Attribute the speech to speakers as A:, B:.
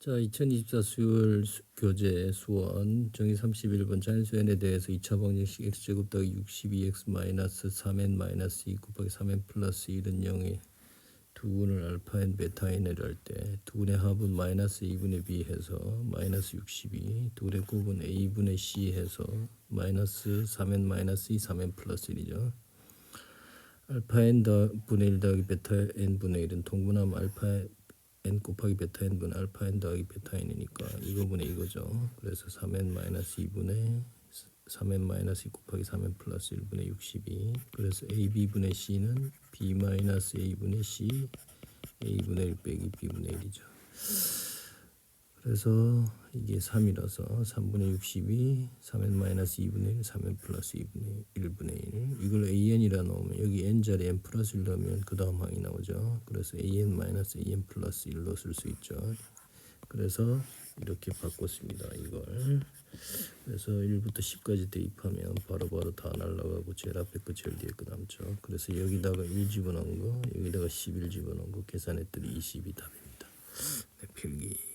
A: 자, 2024 수요일 수- 교재 수원 정의 31번 자연수연에 대해서 2차 방정식 x제곱 더하기 62x 마이너스 3n 마이너스 2 곱하기 3n 플러스 1은 0에 두 분을 알파엔 베타엔을 할 때 두 분의 합은 마이너스 2분의 b 해서 마이너스 62, 두 분의 곱은 a분의 c 해서 마이너스 3n 마이너스 2, 3n 플러스 1이죠. 알파 n 더 분의 1 더하기 베타 n 분의 1은 동분하면 알파 n 곱하기 베타 n분 알파 n 더하기 베타 n이니까 이거 분의 이거죠. 그래서 3n 마이너스 2분의 3n 마이너스 2 곱하기 3n 플러스 1분의 62 그래서 ab분의 c는 b 마이너스 a분의 c a분의 1 빼기 b분의 1이죠. 그래서 이게 3이라서 3분의 62 3n 마이너스 2분의 1 3n 플러스 2분의 1분의 1 이걸 an이라 놓으면 여기 n자리 n 플러스 1 넣으면 그 다음 항이 나오죠. 그래서 an 마이너스 an 플러스 1로 쓸 수 있죠. 그래서 이렇게 바꿨습니다. 이걸 그래서 1부터 10까지 대입하면 바로바로 다 날라가고 제일 앞에 거 제일 뒤에 거 남죠. 그래서 여기다가 1 집어넣은 거 여기다가 11 집어넣은 거 계산했더니 20이 답입니다. 네, 필기